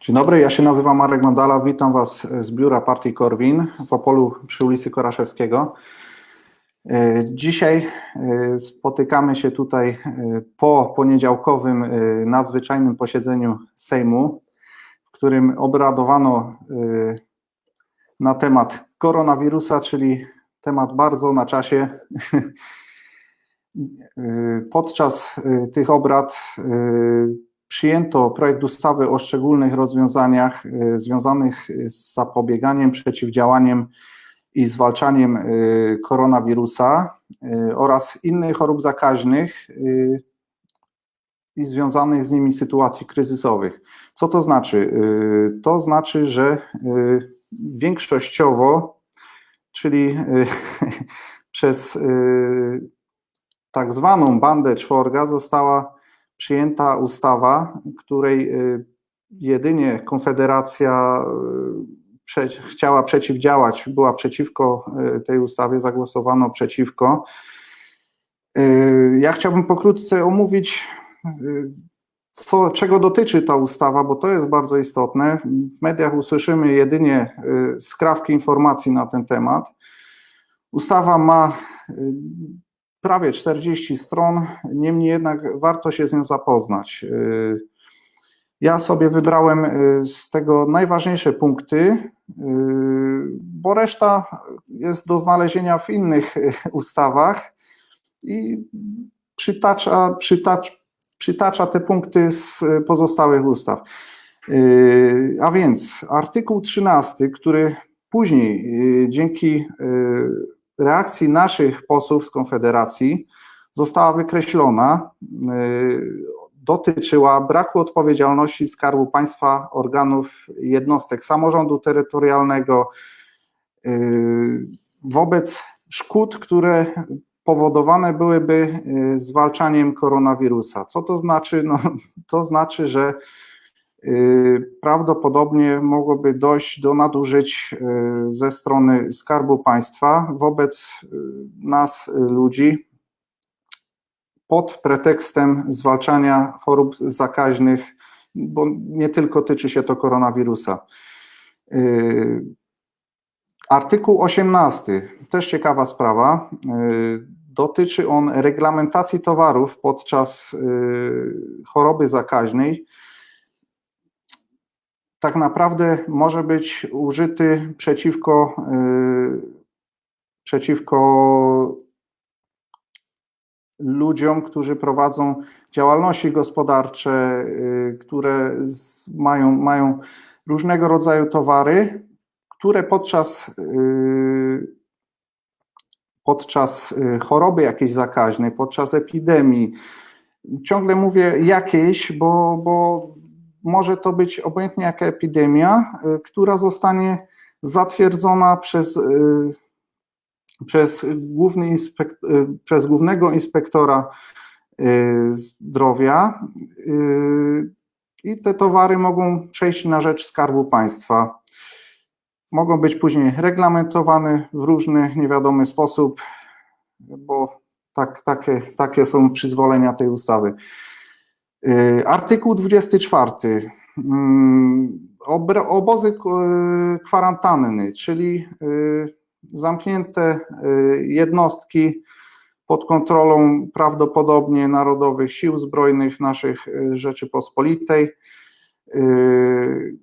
Dzień dobry, ja się nazywam Marek Mandala, witam Was z biura partii Korwin w Opolu przy ulicy Koraszewskiego. E, Dzisiaj e, spotykamy się tutaj e, po poniedziałkowym nadzwyczajnym posiedzeniu Sejmu, w którym obradowano na temat koronawirusa, czyli temat bardzo na czasie. Podczas tych obrad przyjęto projekt ustawy o szczególnych rozwiązaniach e, związanych z zapobieganiem, przeciwdziałaniem i zwalczaniem e, koronawirusa oraz innych chorób zakaźnych i związanych z nimi sytuacji kryzysowych. Co to znaczy? To znaczy, że większościowo, czyli przez tak zwaną bandę czworga została przyjęta ustawa, której y, jedynie Konfederacja y, prze, chciała przeciwdziałać, była przeciwko y, tej ustawie, zagłosowano przeciwko. Ja chciałbym pokrótce omówić, co, czego dotyczy ta ustawa, bo to jest bardzo istotne. W mediach usłyszymy jedynie skrawki informacji na ten temat. Ustawa ma prawie 40 stron, niemniej jednak warto się z nią zapoznać. Y, Ja sobie wybrałem y, z tego najważniejsze punkty, y, bo reszta jest do znalezienia w innych ustawach i przytacza, przytacz, przytacza te punkty z pozostałych ustaw. A więc artykuł 13, który później dzięki reakcji naszych posłów z Konfederacji została wykreślona, y, dotyczyła braku odpowiedzialności Skarbu Państwa, organów jednostek samorządu terytorialnego y, wobec szkód, które powodowane byłyby y, zwalczaniem koronawirusa. Co to znaczy? No, to znaczy, że prawdopodobnie mogłoby dojść do nadużyć y, ze strony Skarbu Państwa wobec y, nas, y, ludzi, pod pretekstem zwalczania chorób zakaźnych, bo nie tylko tyczy się to koronawirusa. Y, Artykuł 18, też ciekawa sprawa. y, Dotyczy on reglamentacji towarów podczas y, choroby zakaźnej. Tak naprawdę może być użyty przeciwko, y, przeciwko ludziom, którzy prowadzą działalności gospodarcze, y, które mają, mają różnego rodzaju towary, które podczas, y, podczas choroby jakiejś zakaźnej, podczas epidemii, ciągle mówię jakiejś, bo, bo może to być obojętnie jaka epidemia, y, która zostanie zatwierdzona przez, y, przez, główny y, przez głównego inspektora zdrowia i te towary mogą przejść na rzecz Skarbu Państwa. Mogą być później reglamentowane w różny, niewiadomy sposób, bo tak, takie, takie są przyzwolenia tej ustawy. Y, Artykuł 24. Mm, Obozy k- kwarantanny, czyli y, zamknięte y, jednostki pod kontrolą prawdopodobnie Narodowych Sił Zbrojnych naszych y, Rzeczypospolitej. Y,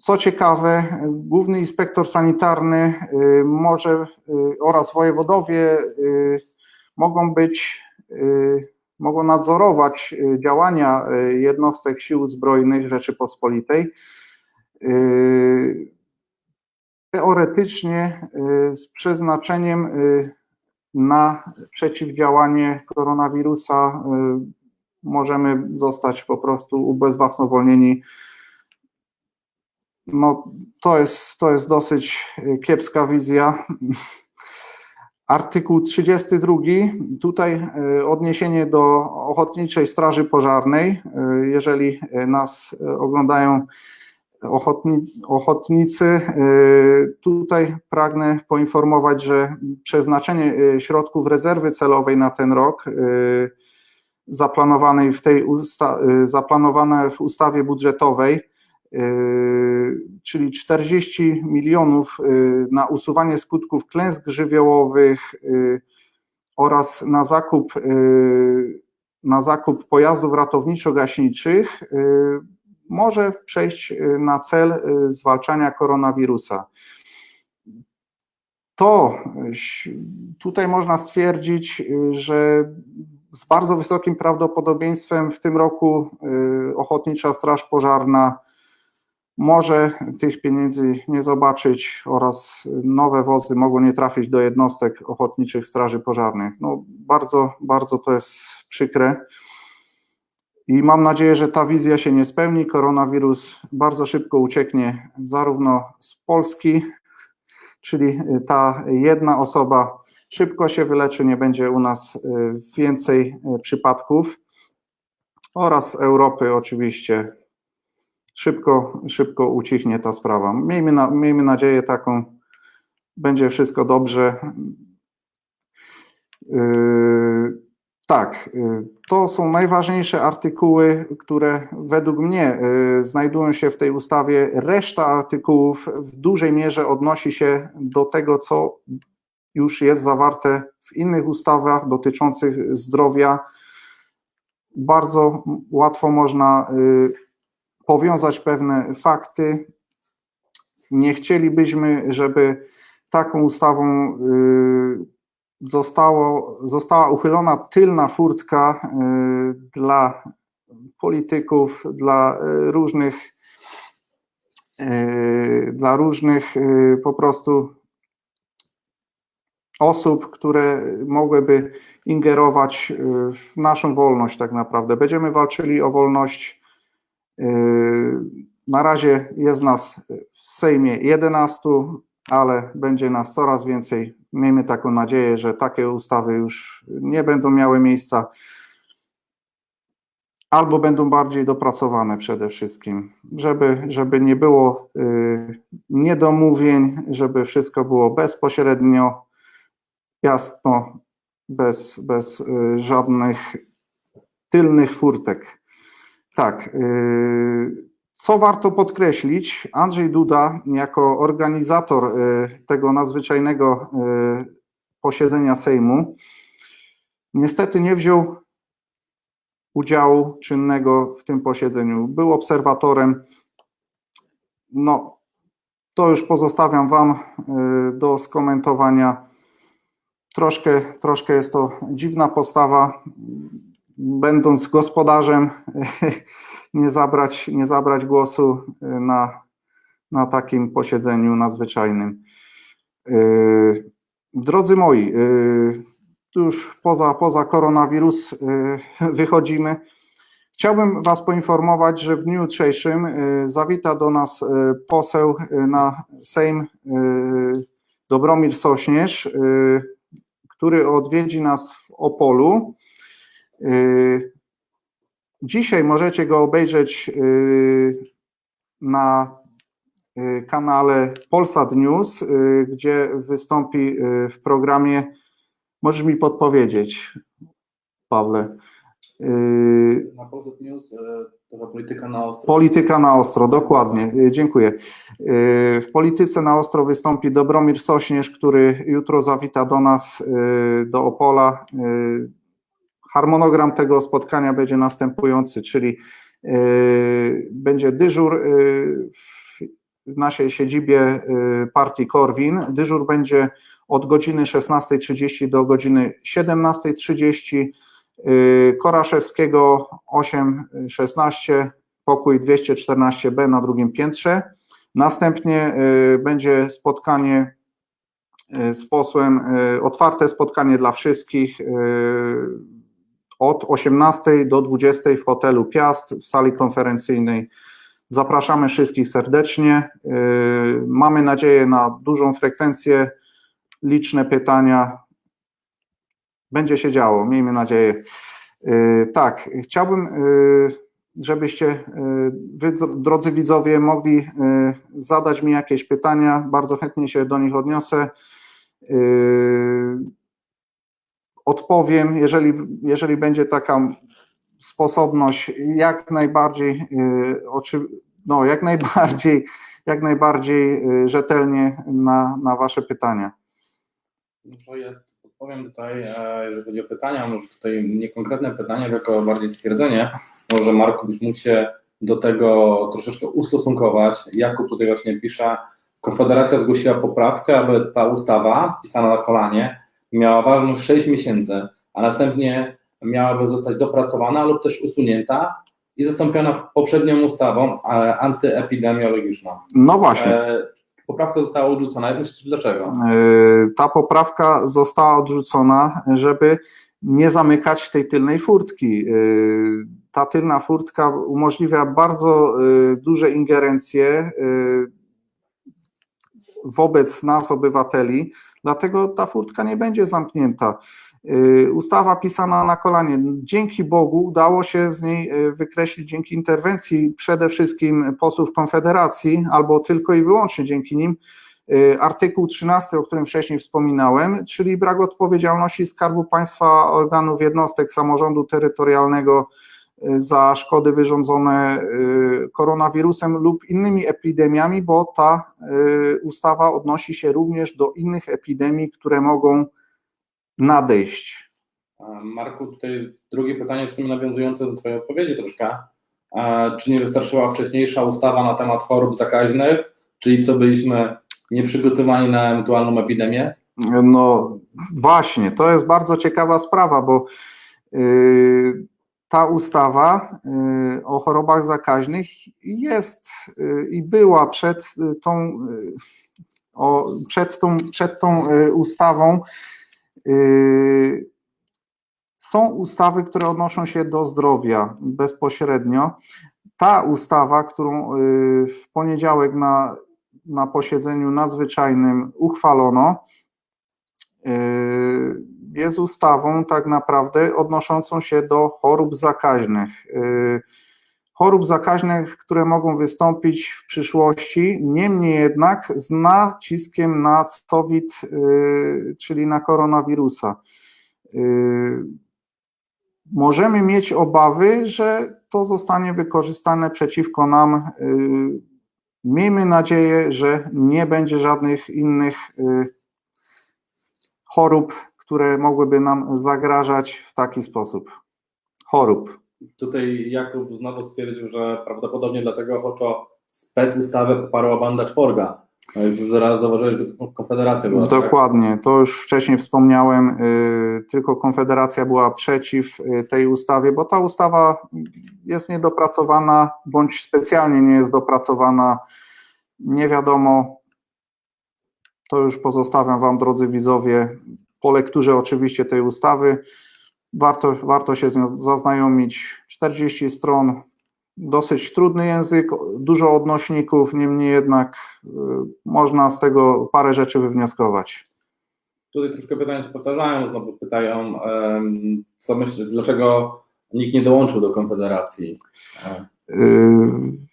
Co ciekawe, główny inspektor sanitarny y, może y, oraz wojewodowie y, mogą być, mogą nadzorować y, działania y, jednostek sił zbrojnych Rzeczypospolitej. Y, Teoretycznie z przeznaczeniem na przeciwdziałanie koronawirusa możemy zostać po prostu ubezwłasnowolnieni no, to jest, to jest dosyć kiepska wizja. Artykuł 32. Tutaj y, odniesienie do Ochotniczej Straży Pożarnej. Y, Jeżeli y, nas oglądają ochotni, ochotnicy, tutaj pragnę poinformować, że przeznaczenie środków rezerwy celowej na ten rok zaplanowanej w tej zaplanowane w ustawie budżetowej czyli 40 milionów yy, na usuwanie skutków klęsk żywiołowych yy, oraz na zakup, yy, na zakup pojazdów ratowniczo-gaśniczych yy, może przejść yy, na cel yy, zwalczania koronawirusa. To tutaj można stwierdzić, yy, że z bardzo wysokim prawdopodobieństwem w tym roku yy, Ochotnicza Straż Pożarna może tych pieniędzy nie zobaczyć oraz nowe wozy mogą nie trafić do jednostek ochotniczych straży pożarnych. No, bardzo, bardzo to jest przykre. I mam nadzieję, że ta wizja się nie spełni. Koronawirus bardzo szybko ucieknie zarówno z Polski, czyli ta jedna osoba szybko się wyleczy, nie będzie u nas y, więcej y, przypadków oraz Europy oczywiście szybko, szybko ucichnie ta sprawa. Miejmy, na, miejmy nadzieję taką, będzie wszystko dobrze. Yy, tak, yy, to są najważniejsze artykuły, które według mnie yy, znajdują się w tej ustawie. Reszta artykułów w dużej mierze odnosi się do tego, co już jest zawarte w innych ustawach dotyczących zdrowia. Bardzo łatwo można yy, powiązać pewne fakty. Nie chcielibyśmy, żeby taką ustawą y, zostało, została uchylona tylna furtka y, dla polityków, dla y, różnych dla różnych po prostu osób, które mogłyby ingerować w naszą wolność tak naprawdę. Będziemy walczyli o wolność Na razie jest nas w Sejmie 11, ale będzie nas coraz więcej. Miejmy taką nadzieję, że takie ustawy już nie będą miały miejsca, albo będą bardziej dopracowane przede wszystkim, żeby, żeby nie było yy, niedomówień, żeby wszystko było bezpośrednio, jasno, bez, bez yy, żadnych tylnych furtek. Tak. y, Co warto podkreślić, Andrzej Duda, jako organizator y, tego nadzwyczajnego y, posiedzenia Sejmu, niestety nie wziął udziału czynnego w tym posiedzeniu. Był obserwatorem. No, to już pozostawiam Wam do skomentowania. Troszkę, troszkę jest to dziwna postawa będąc gospodarzem, nie zabrać, nie zabrać głosu na, na takim posiedzeniu nadzwyczajnym. Yy, Drodzy moi, tu już poza, poza koronawirus wychodzimy. Chciałbym Was poinformować, że w dniu jutrzejszym zawita do nas poseł na Sejm Dobromir Sośnierz, który odwiedzi nas w Opolu. Yy, Dzisiaj możecie go obejrzeć yy, na yy, kanale Polsat News, gdzie wystąpi w programie. Możesz mi podpowiedzieć, Pawle. Na Polsat News to polityka na ostro. Polityka na ostro, dokładnie, y, dziękuję. Y, W polityce na ostro wystąpi Dobromir Sośnierz, który jutro zawita do nas, y, do Opola. Harmonogram tego spotkania będzie następujący, czyli y, będzie dyżur y, w naszej siedzibie y, partii Korwin. Dyżur będzie od godziny 16.30 do godziny 17.30. Y, Koraszewskiego 8.16, pokój 214b na drugim piętrze. Następnie będzie spotkanie z posłem, otwarte spotkanie dla wszystkich od 18 do 20 w hotelu Piast w sali konferencyjnej. Zapraszamy wszystkich serdecznie. Y, Mamy nadzieję na dużą frekwencję, liczne pytania. Będzie się działo, miejmy nadzieję. Y, Tak, chciałbym, y, żebyście, wy, drodzy widzowie, mogli zadać mi jakieś pytania. Bardzo chętnie się do nich odniosę. Odpowiem, jeżeli, jeżeli będzie taka sposobność, jak najbardziej. y, no, jak najbardziej, jak najbardziej y, rzetelnie na, na Wasze pytania. No ja odpowiem tutaj, e, jeżeli chodzi o pytania, może tutaj nie konkretne pytanie, tylko bardziej stwierdzenie. Może Marku byś mógł się do tego troszeczkę ustosunkować. Jakub tutaj właśnie pisze, Konfederacja zgłosiła poprawkę, aby ta ustawa pisana na kolanie miała ważność 6 miesięcy, a następnie miałaby zostać dopracowana lub też usunięta i zastąpiona poprzednią ustawą e, antyepidemiologiczną. No właśnie. E, Poprawka została odrzucona. Jak myślisz, dlaczego? Y, Ta poprawka została odrzucona, żeby nie zamykać tej tylnej furtki. Ta tylna furtka umożliwia bardzo duże ingerencje wobec nas, obywateli, dlatego ta furtka nie będzie zamknięta. Y, Ustawa pisana na kolanie. Dzięki Bogu udało się z niej y, wykreślić dzięki interwencji przede wszystkim posłów Konfederacji, albo tylko i wyłącznie dzięki nim, y, artykuł 13, o którym wcześniej wspominałem, czyli brak odpowiedzialności Skarbu Państwa, organów jednostek samorządu terytorialnego za szkody wyrządzone y, koronawirusem lub innymi epidemiami, bo ta y, ustawa odnosi się również do innych epidemii, które mogą nadejść. Marku, tutaj drugie pytanie, w sumie nawiązujące do Twojej odpowiedzi troszkę. Czy nie wystarczyła wcześniejsza ustawa na temat chorób zakaźnych, czyli co byliśmy nieprzygotowani na ewentualną epidemię? No właśnie, to jest bardzo ciekawa sprawa, bo y, ta ustawa y, o chorobach zakaźnych jest y, i była przed y, tą, o, przed tą, przed tą ustawą. Są ustawy, które odnoszą się do zdrowia bezpośrednio. Ta ustawa, którą w poniedziałek na, na posiedzeniu nadzwyczajnym uchwalono, jest ustawą tak naprawdę odnoszącą się do chorób zakaźnych. Y, Chorób zakaźnych, które mogą wystąpić w przyszłości, niemniej jednak z naciskiem na COVID, y, czyli na koronawirusa. Możemy mieć obawy, że to zostanie wykorzystane przeciwko nam. Miejmy nadzieję, że nie będzie żadnych innych chorób, które mogłyby nam zagrażać w taki sposób. Chorób. Tutaj Jakub znowu stwierdził, że prawdopodobnie dlatego ochoczo specustawę poparła banda czworga. No Zaraz zauważyłeś, że Konfederacja była. tak? Dokładnie, to już wcześniej wspomniałem, y, tylko Konfederacja była przeciw y, tej ustawie, bo ta ustawa jest niedopracowana, bądź specjalnie nie jest dopracowana, nie wiadomo. To już pozostawiam Wam, drodzy widzowie, po lekturze oczywiście tej ustawy. Warto, warto się z nią zaznajomić. 40 stron, dosyć trudny język, dużo odnośników, niemniej jednak y, można z tego parę rzeczy wywnioskować. Tutaj troszkę pytania się powtarzają, znowu pytają, co myślisz, dlaczego nikt nie dołączył do Konfederacji? Y,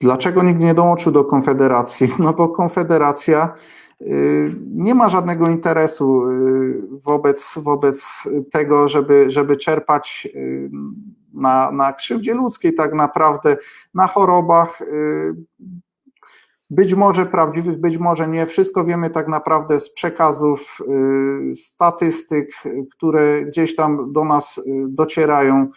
Dlaczego nikt nie dołączył do Konfederacji? No bo Konfederacja y, nie ma żadnego interesu y, wobec, wobec tego, żeby, żeby czerpać y, na, na krzywdzie ludzkiej tak naprawdę, na chorobach, być może prawdziwych, być może nie. Wszystko wiemy tak naprawdę z przekazów, statystyk, które gdzieś tam do nas docierają.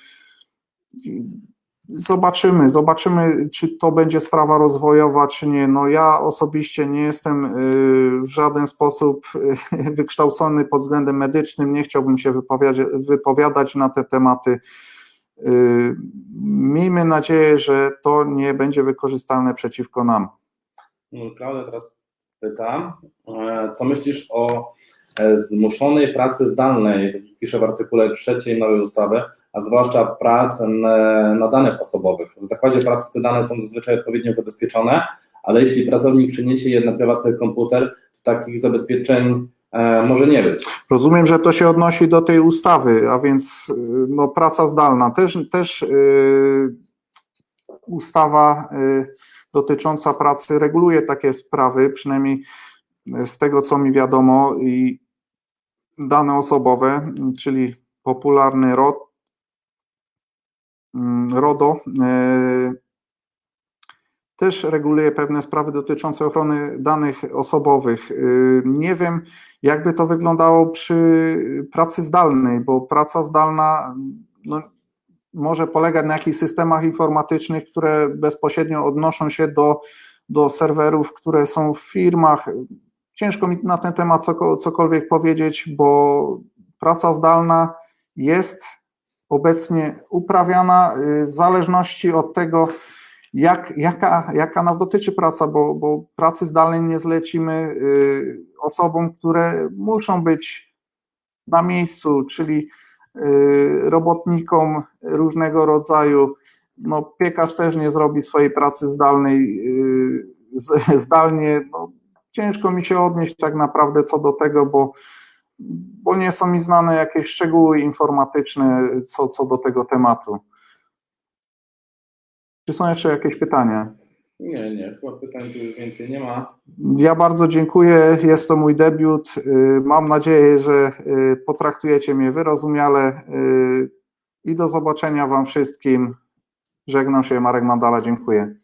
Zobaczymy, zobaczymy, czy to będzie sprawa rozwojowa, czy nie. No ja osobiście nie jestem y, w żaden sposób y, wykształcony pod względem medycznym, nie chciałbym się wypowiadać, na te tematy. Y, Miejmy nadzieję, że to nie będzie wykorzystane przeciwko nam. Klaudia teraz pyta, e, co myślisz o zmuszonej pracy zdalnej, tak pisze w artykule trzeciej nowej ustawy, a zwłaszcza pracy na, na danych osobowych. W zakładzie pracy te dane są zazwyczaj odpowiednio zabezpieczone, ale jeśli pracownik przyniesie je na prywatny komputer, to takich zabezpieczeń e, może nie być. Rozumiem, że to się odnosi do tej ustawy, a więc no, praca zdalna. Też, też y, ustawa y, dotycząca pracy reguluje takie sprawy, przynajmniej z tego, co mi wiadomo, i dane osobowe, czyli popularny ROD, mm, RODO, y, też reguluje pewne sprawy dotyczące ochrony danych osobowych. Y, Nie wiem, jakby to wyglądało przy pracy zdalnej, bo praca zdalna no, może polegać na jakichś systemach informatycznych, które bezpośrednio odnoszą się do, do serwerów, które są w firmach. Ciężko mi na ten temat coko- cokolwiek powiedzieć, bo praca zdalna jest obecnie uprawiana y, w zależności od tego, jak, jaka, jaka nas dotyczy praca, bo, bo pracy zdalnej nie zlecimy y, osobom, które muszą być na miejscu, czyli y, robotnikom różnego rodzaju. No, piekarz też nie zrobi swojej pracy zdalnej zdalnie. No, ciężko mi się odnieść tak naprawdę co do tego, bo, bo nie są mi znane jakieś szczegóły informatyczne co, co do tego tematu. Czy są jeszcze jakieś pytania? Nie, nie, chyba pytań tu już więcej nie ma. Ja bardzo dziękuję. Jest to mój debiut. Y, Mam nadzieję, że y, potraktujecie mnie wyrozumiale y, i do zobaczenia Wam wszystkim. Żegnam się, Marek Mandala. Dziękuję.